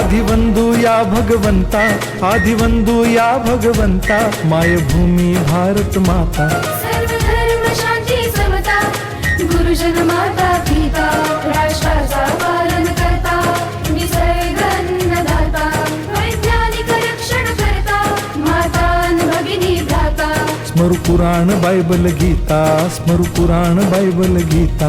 ಆದಿ ಒಂದು ಯಾ ಭಗವಂತ ಆದಿ ಒಂದು ಯಾ ಭಗವಂತ ಮಾಯ ಭೂಮಿ ಭಾರತ ಮಾತಾ माता स्मरु पुराण गीता स्मरु पुराण गीता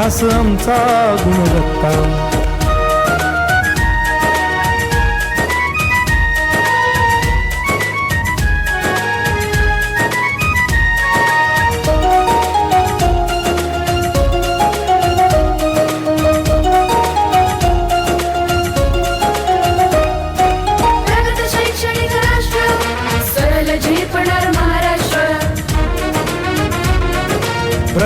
ध्यास आमचा गुणवत्ता।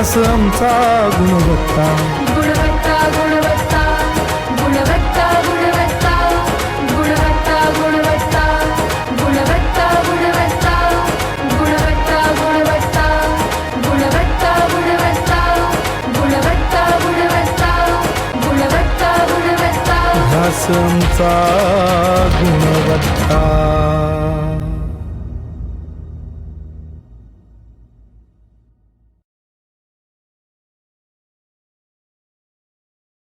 ध्यास आमचा गुणवत्ता गुणवत्ता गुणवत्ता गुणवत्ता गुणवत्ता गुणवत्ता गुणवत्ता गुणवत्ता गुणवत्ता गुणवत्ता गुणवत्ता गुणवत्ता गुणवत्ता गुणवत्ता गुणवत्ता गुणवत्ता गुणवत्ता आमचा गुणवत्ता